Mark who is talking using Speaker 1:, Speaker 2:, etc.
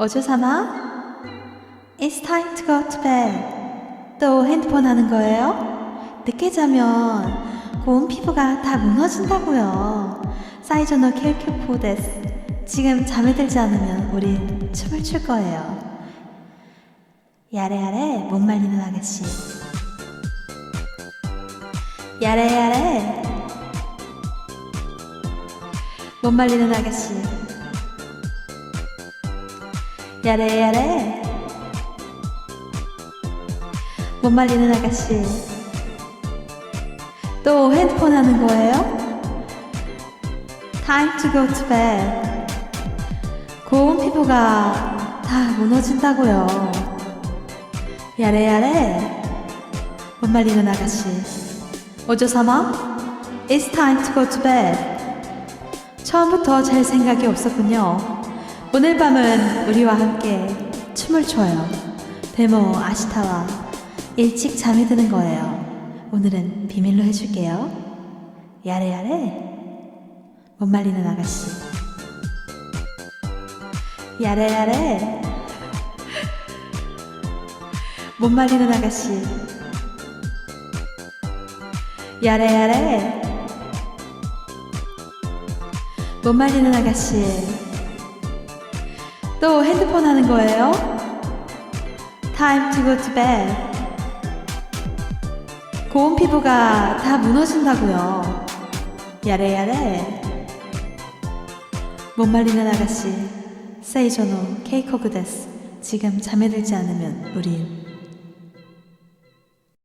Speaker 1: 어조사나? It's time to go to bed. 또 핸드폰 하는 거예요? 늦게 자면 고운 피부가 다 무너진다고요. 사이저노 켈큐포데스. 지금 잠에 들지 않으면 우린 춤을 출 거예요. 야래야래 못 말리는 아가씨. 야래야래 못 말리는 아가씨. 야래야래 못 말리는 아가씨. 또 핸드폰 하는 거예요? Time to go to bed. 고운 피부가 다 무너진다고요. 야래야래 못 말리는 아가씨. 오조사마, It's time to go to bed. 처음부터 잘 생각이 없었군요. 오늘 밤은 우리와 함께 춤을 춰요. 데모 아시타와 일찍 잠이 드는 거예요. 오늘은 비밀로 해줄게요. 야래야래 못 말리는 아가씨. 야래야래 못 말리는 아가씨. 야래야래 못 말리는 아가씨. 또 핸드폰 하는 거예요? Time to go to bed. 고운 피부가 다 무너진다고요. 야래야래. 못 말리는 아가씨. 세이조노 케이코그 데스. 지금 잠에 들지 않으면 우린